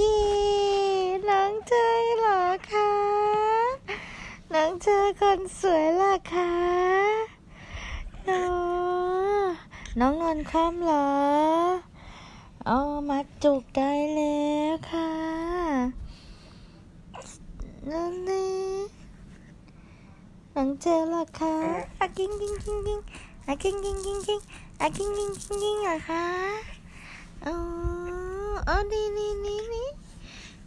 กี้น้องเธอเหรอคะน้องเธอคนสวยเหรอคะน้องน้องนอนคว่ำเหรอเอามาจุกได้แล้วค่ะนั่นนี่น้องเจอเหรอคะอะกิ้งกิ้งกิ้งกิ้งอะกิ้งกิ้งกิ้งกิ้งอะกิ้งกิ้งกิ้งกิ้งเหรอคะอ๋ออ๋อนี่นี่นี่นี่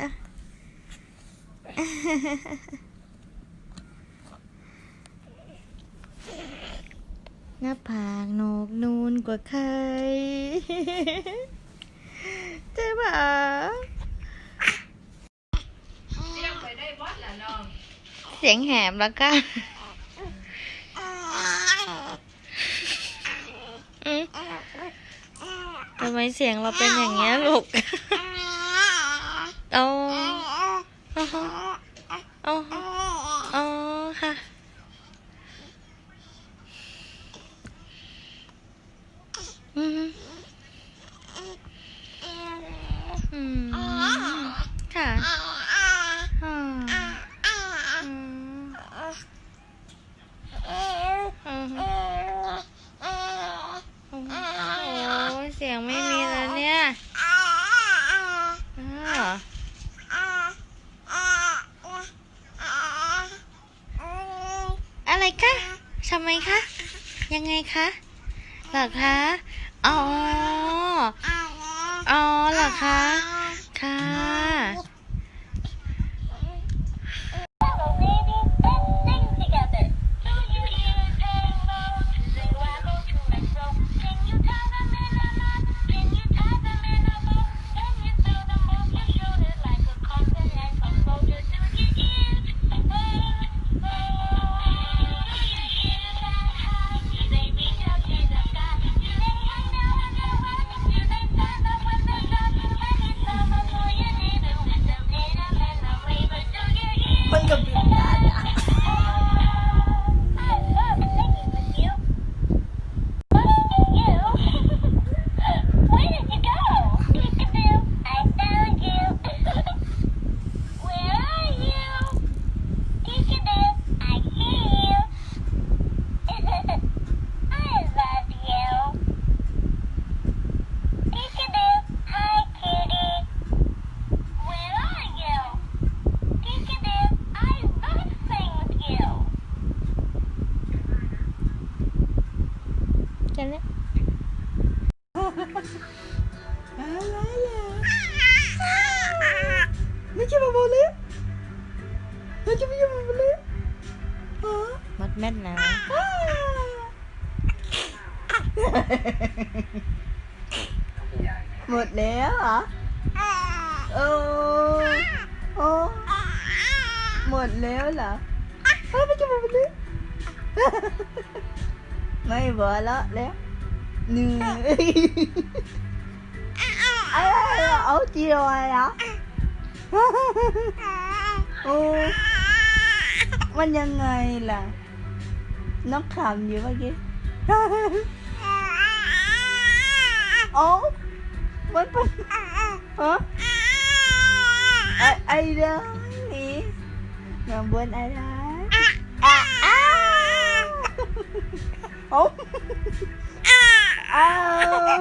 ยวหน้าผากโหนกนูนกว่าใครใช่ปะเรียกไปได้วัดละน้องเสียงแหบแล้วก็อืม ทำไมเสียงเราเป็นอย่างเงี้ยลูก เอาเอาเอาค่ะ อืมอืมค่ะอืมอืมโอ้ยเสียงไม่มีแล้วเนี่ยอ้าวอะไรคะทำไมคะ ยังไงคะเหรอคะ อ๋อ อ๋อเหรอคะ ค่ะ อะไรล่ะไม่ใช่มาโมเลยไม่ใช่ไม่ใช่มาโมเล ยฮะมดแม่นนะหมดแล้วเอโอ้โอ้หมดแล้วเหรอยแล้วอยเอ้ยเอาจีรอะโอ้มันยังไงล่ะ น้องขำอยู่เมื่อกี้โอ้มันเป็นฮะไอไอเด้อนี่น้องบนอะไรอะอ้าโอ้ อ้าว